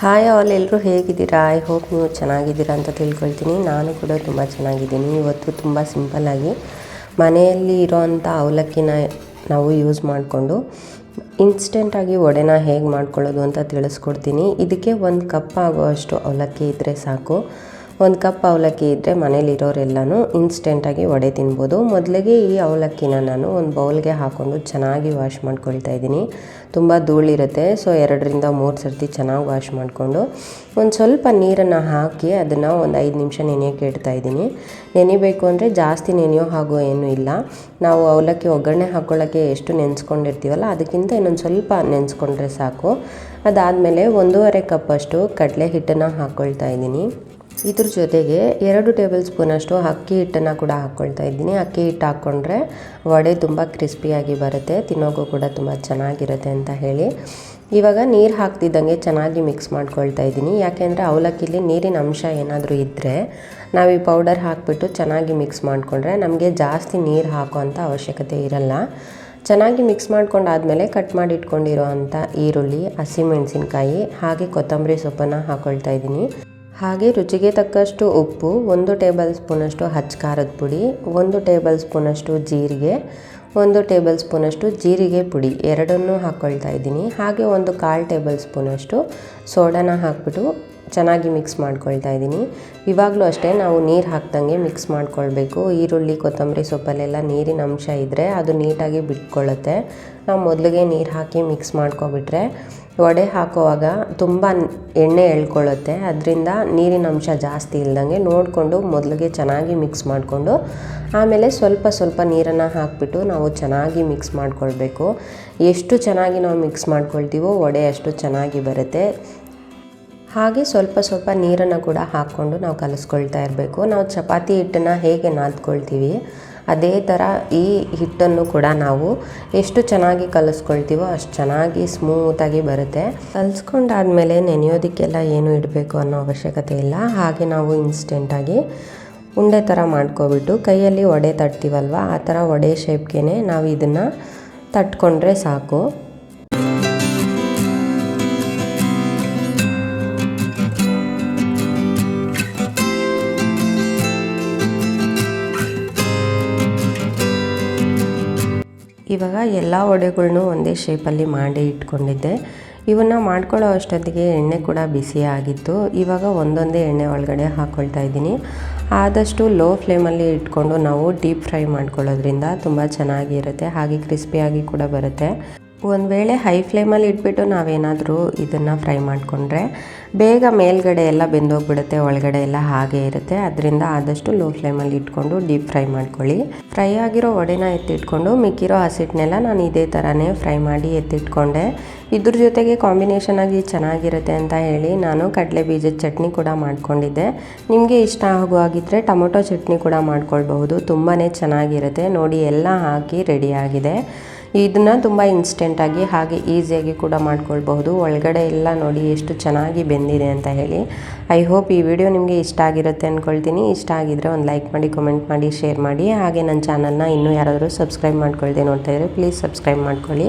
Hi all ಎಲ್ಲರೂ ಹೇಗಿದ್ದೀರಾ? I hope ನೀವು ಚೆನ್ನಾಗಿದ್ದೀರಾ ಅಂತ ತಿಳ್ಕೊಳ್ತೀನಿ. ನಾನು ಕೂಡ ತುಂಬ ಚೆನ್ನಾಗಿದ್ದೀನಿ. ಇವತ್ತು ತುಂಬ ಸಿಂಪಲ್ಲಾಗಿ ಮನೆಯಲ್ಲಿ ಇರೋವಂಥ ಅವಲಕ್ಕಿನ ನಾವು ಯೂಸ್ ಮಾಡಿಕೊಂಡು ಇನ್ಸ್ಟೆಂಟಾಗಿ ವಡೆನ ಹೇಗೆ ಮಾಡ್ಕೊಳ್ಳೋದು ಅಂತ ತಿಳಿಸ್ಕೊಡ್ತೀನಿ. ಇದಕ್ಕೆ ಒಂದು ಕಪ್ ಆಗುವಷ್ಟು ಅವಲಕ್ಕಿ ಇದ್ದರೆ ಸಾಕು. ಒಂದು ಕಪ್ ಅವಲಕ್ಕಿ ಇದ್ದರೆ ಮನೇಲಿರೋರೆಲ್ಲನೂ ಇನ್ಸ್ಟೆಂಟಾಗಿ ವಡೆ ತಿನ್ಬೋದು. ಮೊದಲಿಗೆ ಈ ಅವಲಕ್ಕಿನ ನಾನು ಒಂದು ಬೌಲ್ಗೆ ಹಾಕ್ಕೊಂಡು ಚೆನ್ನಾಗಿ ವಾಶ್ ಮಾಡ್ಕೊಳ್ತಾ ಇದ್ದೀನಿ. ತುಂಬ ಧೂಳಿರುತ್ತೆ, ಸೊ ಎರಡರಿಂದ ಮೂರು ಸರ್ತಿ ಚೆನ್ನಾಗಿ ವಾಶ್ ಮಾಡಿಕೊಂಡು ಒಂದು ಸ್ವಲ್ಪ ನೀರನ್ನು ಹಾಕಿ ಅದನ್ನು ಒಂದು ಐದು ನಿಮಿಷ ನೆನೆಯೋಕ್ಕೆ ಇಡ್ತಾ ಇದ್ದೀನಿ. ನೆನಿಬೇಕು ಅಂದರೆ ಜಾಸ್ತಿ ನೆನೆಯೋ ಹಾಗೂ ಏನೂ ಇಲ್ಲ. ನಾವು ಅವಲಕ್ಕಿ ಒಗ್ಗರಣೆ ಹಾಕ್ಕೊಳ್ಳೋಕ್ಕೆ ಎಷ್ಟು ನೆನೆಸ್ಕೊಂಡಿರ್ತೀವಲ್ಲ, ಅದಕ್ಕಿಂತ ಇನ್ನೊಂದು ಸ್ವಲ್ಪ ನೆನೆಸ್ಕೊಂಡ್ರೆ ಸಾಕು. ಅದಾದಮೇಲೆ ಒಂದೂವರೆ ಕಪ್ಪಷ್ಟು ಕಡಲೆ ಹಿಟ್ಟನ್ನು ಹಾಕ್ಕೊಳ್ತಾ ಇದ್ದೀನಿ. ಇದ್ರ ಜೊತೆಗೆ ಎರಡು ಟೇಬಲ್ ಸ್ಪೂನಷ್ಟು ಅಕ್ಕಿ ಹಿಟ್ಟನ್ನು ಕೂಡ ಹಾಕ್ಕೊಳ್ತಾ ಇದ್ದೀನಿ. ಅಕ್ಕಿ ಹಿಟ್ಟು ಹಾಕ್ಕೊಂಡ್ರೆ ವಡೆ ತುಂಬ ಕ್ರಿಸ್ಪಿಯಾಗಿ ಬರುತ್ತೆ ತಿನ್ನೋಕ್ಕೂ ಕೂಡ ತುಂಬ ಚೆನ್ನಾಗಿರುತ್ತೆ ಅಂತ ಹೇಳಿ. ಇವಾಗ ನೀರು ಹಾಕ್ತಿದ್ದಂಗೆ ಚೆನ್ನಾಗಿ ಮಿಕ್ಸ್ ಮಾಡ್ಕೊಳ್ತಾ ಇದ್ದೀನಿ. ಯಾಕೆಂದರೆ ಅವಲಕ್ಕಿಲಿ ನೀರಿನ ಅಂಶ ಏನಾದರೂ ಇದ್ದರೆ ನಾವು ಈ ಪೌಡರ್ ಹಾಕಿಬಿಟ್ಟು ಚೆನ್ನಾಗಿ ಮಿಕ್ಸ್ ಮಾಡಿಕೊಂಡ್ರೆ ನಮಗೆ ಜಾಸ್ತಿ ನೀರು ಹಾಕೋವಂಥ ಅವಶ್ಯಕತೆ ಇರಲ್ಲ. ಚೆನ್ನಾಗಿ ಮಿಕ್ಸ್ ಮಾಡ್ಕೊಂಡಾದಮೇಲೆ ಕಟ್ ಮಾಡಿ ಇಟ್ಕೊಂಡಿರೋ ಅಂಥ ಈರುಳ್ಳಿ ಹಸಿಮೆಣಸಿನ್ಕಾಯಿ ಹಾಗೆ ಕೊತ್ತಂಬರಿ ಸೊಪ್ಪನ್ನು ಹಾಕ್ಕೊಳ್ತಾ ಇದ್ದೀನಿ. ಹಾಗೆ ರುಚಿಗೆ ತಕ್ಕಷ್ಟು ಉಪ್ಪು, ಒಂದು ಟೇಬಲ್ ಸ್ಪೂನಷ್ಟು ಹಚ್ಚ ಖಾರದ ಪುಡಿ, ಒಂದು ಟೇಬಲ್ ಸ್ಪೂನಷ್ಟು ಜೀರಿಗೆ, ಒಂದು ಟೇಬಲ್ ಸ್ಪೂನಷ್ಟು ಜೀರಿಗೆ ಪುಡಿ ಎರಡನ್ನೂ ಹಾಕ್ಕೊಳ್ತಾ ಇದ್ದೀನಿ. ಹಾಗೆ ಒಂದು ಕಾಲು ಟೇಬಲ್ ಸ್ಪೂನಷ್ಟು ಸೋಡಾನ ಹಾಕ್ಬಿಟ್ಟು ಚೆನ್ನಾಗಿ ಮಿಕ್ಸ್ ಮಾಡ್ಕೊಳ್ತಾ ಇದ್ದೀನಿ. ಇವಾಗಲೂ ಅಷ್ಟೇ ನಾವು ನೀರು ಹಾಕ್ದಂಗೆ ಮಿಕ್ಸ್ ಮಾಡ್ಕೊಳ್ಬೇಕು. ಈರುಳ್ಳಿ, ಕೊತ್ತಂಬರಿ ಸೊಪ್ಪಲ್ಲೆಲ್ಲ ನೀರಿನ ಅಂಶ ಇದ್ದರೆ ಅದು ನೀಟಾಗಿ ಬಿಟ್ಕೊಳ್ಳುತ್ತೆ ನಾವು ಮೊದಲಿಗೆ ನೀರು ಹಾಕಿ ಮಿಕ್ಸ್ ಮಾಡ್ಕೊಬಿಟ್ರೆ ವಡೆ ಹಾಕುವಾಗ ತುಂಬ ಎಣ್ಣೆ ಎಳ್ಕೊಳ್ಳುತ್ತೆ ಅದರಿಂದ ನೀರಿನ ಅಂಶ ಜಾಸ್ತಿ ಇಲ್ದಂಗೆ ನೋಡಿಕೊಂಡು ಮೊದಲಿಗೆ ಚೆನ್ನಾಗಿ ಮಿಕ್ಸ್ ಮಾಡಿಕೊಂಡು ಆಮೇಲೆ ಸ್ವಲ್ಪ ಸ್ವಲ್ಪ ನೀರನ್ನು ಹಾಕಿಬಿಟ್ಟು ನಾವು ಚೆನ್ನಾಗಿ ಮಿಕ್ಸ್ ಮಾಡಿಕೊಳ್ಬೇಕು. ಎಷ್ಟು ಚೆನ್ನಾಗಿ ನಾವು ಮಿಕ್ಸ್ ಮಾಡ್ಕೊಳ್ತೀವೋ ವಡೆ ಅಷ್ಟು ಚೆನ್ನಾಗಿ ಬರುತ್ತೆ. ಹಾಗೆ ಸ್ವಲ್ಪ ಸ್ವಲ್ಪ ನೀರನ್ನು ಕೂಡ ಹಾಕ್ಕೊಂಡು ನಾವು ಕಲಿಸ್ಕೊಳ್ತಾ ಇರಬೇಕು. ನಾವು ಚಪಾತಿ ಹಿಟ್ಟನ್ನು ಹೇಗೆ ನಾದ್ಕೊಳ್ತೀವಿ, ಅದೇ ಥರ ಈ ಹಿಟ್ಟನ್ನು ಕೂಡ ನಾವು ಎಷ್ಟು ಚೆನ್ನಾಗಿ ಕಲಿಸ್ಕೊಳ್ತೀವೋ ಅಷ್ಟು ಚೆನ್ನಾಗಿ ಸ್ಮೂತಾಗಿ ಬರುತ್ತೆ. ಕಲಿಸ್ಕೊಂಡಾದ್ಮೇಲೆ ನೆನೆಯೋದಕ್ಕೆಲ್ಲ ಏನು ಇಡಬೇಕು ಅನ್ನೋ ಅವಶ್ಯಕತೆ ಇಲ್ಲ. ಹಾಗೆ ನಾವು ಇನ್ಸ್ಟೆಂಟಾಗಿ ಉಂಡೆ ಥರ ಮಾಡ್ಕೊಬಿಟ್ಟು ಕೈಯಲ್ಲಿ ವಡೆ ತಟ್ತೀವಲ್ವ, ಆ ಥರ ವಡೆ ಶೇಪ್ಗೆ ನಾವು ಇದನ್ನು ತಟ್ಕೊಂಡ್ರೆ ಸಾಕು. ಇವಾಗ ಎಲ್ಲ ವಡೆಗಳ್ನೂ ಒಂದೇ ಶೇಪಲ್ಲಿ ಮಾಡಿ ಇಟ್ಕೊಂಡಿದ್ದೆ. ಇವನ್ನು ಮಾಡ್ಕೊಳ್ಳೋ ಅಷ್ಟೊತ್ತಿಗೆ ಎಣ್ಣೆ ಕೂಡ ಬಿಸಿ ಆಗಿತ್ತು. ಇವಾಗ ಒಂದೊಂದೇ ಎಣ್ಣೆ ಒಳಗಡೆ ಹಾಕ್ಕೊಳ್ತಾ ಇದ್ದೀನಿ. ಆದಷ್ಟು ಲೋ ಫ್ಲೇಮಲ್ಲಿ ಇಟ್ಕೊಂಡು ನಾವು ಡೀಪ್ ಫ್ರೈ ಮಾಡ್ಕೊಳ್ಳೋದ್ರಿಂದ ತುಂಬ ಚೆನ್ನಾಗಿರುತ್ತೆ, ಹಾಗೆ ಕ್ರಿಸ್ಪಿಯಾಗಿ ಕೂಡ ಬರುತ್ತೆ. ಒಂದು ವೇಳೆ ಹೈ ಫ್ಲೇಮಲ್ಲಿ ಇಟ್ಬಿಟ್ಟು ನಾವೇನಾದರೂ ಇದನ್ನು ಫ್ರೈ ಮಾಡಿಕೊಂಡ್ರೆ ಬೇಗ ಮೇಲ್ಗಡೆ ಎಲ್ಲ ಬೆಂದೋಗ್ಬಿಡುತ್ತೆ, ಒಳಗಡೆ ಎಲ್ಲ ಹಾಗೆ ಇರುತ್ತೆ. ಅದರಿಂದ ಆದಷ್ಟು ಲೋ ಫ್ಲೇಮಲ್ಲಿ ಇಟ್ಕೊಂಡು ಡೀಪ್ ಫ್ರೈ ಮಾಡ್ಕೊಳ್ಳಿ. ಫ್ರೈ ಆಗಿರೋ ವಡೆನ ಎತ್ತಿಟ್ಕೊಂಡು ಮಿಕ್ಕಿರೋ ಹಸಿಟ್ಟನ್ನೆಲ್ಲ ನಾನು ಇದೇ ಥರನೇ ಫ್ರೈ ಮಾಡಿ ಎತ್ತಿಟ್ಕೊಂಡೆ. ಇದ್ರ ಜೊತೆಗೆ ಕಾಂಬಿನೇಷನ್ ಆಗಿ ಚೆನ್ನಾಗಿರುತ್ತೆ ಅಂತ ಹೇಳಿ ನಾನು ಕಡಲೆ ಬೀಜದ ಚಟ್ನಿ ಕೂಡ ಮಾಡ್ಕೊಂಡಿದ್ದೆ. ನಿಮಗೆ ಇಷ್ಟ ಆಗುವಾಗಿದ್ದರೆ ಟೊಮೊಟೊ ಚಟ್ನಿ ಕೂಡ ಮಾಡ್ಕೊಳ್ಬಹುದು. ತುಂಬಾ ಚೆನ್ನಾಗಿರುತ್ತೆ. ನೋಡಿ, ಎಲ್ಲ ಹಾಕಿ ರೆಡಿಯಾಗಿದೆ ಇದನ್ನು ತುಂಬ ಇನ್ಸ್ಟೆಂಟಾಗಿ ಹಾಗೆ ಈಸಿಯಾಗಿ ಕೂಡ ಮಾಡ್ಕೊಳ್ಬಹುದು. ಒಳಗಡೆ ಎಲ್ಲ ನೋಡಿ ಎಷ್ಟು ಚೆನ್ನಾಗಿ ಬೆಂದಿದೆ ಅಂತ ಹೇಳಿ. ಐ ಹೋಪ್ ಈ ವಿಡಿಯೋ ನಿಮಗೆ ಇಷ್ಟ ಆಗಿರುತ್ತೆ ಅಂದ್ಕೊಳ್ತೀನಿ ಇಷ್ಟ ಆಗಿದ್ದರೆ ಒಂದು ಲೈಕ್ ಮಾಡಿ ಕಮೆಂಟ್ ಮಾಡಿ ಶೇರ್ ಮಾಡಿ. ಹಾಗೆ ನನ್ನ ಚಾನಲ್ನ ಇನ್ನೂ ಯಾರಾದರೂ ಸಬ್ಸ್ಕ್ರೈಬ್ ಮಾಡ್ಕೊಳ್ದೆ ನೋಡ್ತಾ ಇದ್ದರೆ ಪ್ಲೀಸ್ ಸಬ್ಸ್ಕ್ರೈಬ್ ಮಾಡ್ಕೊಳ್ಳಿ.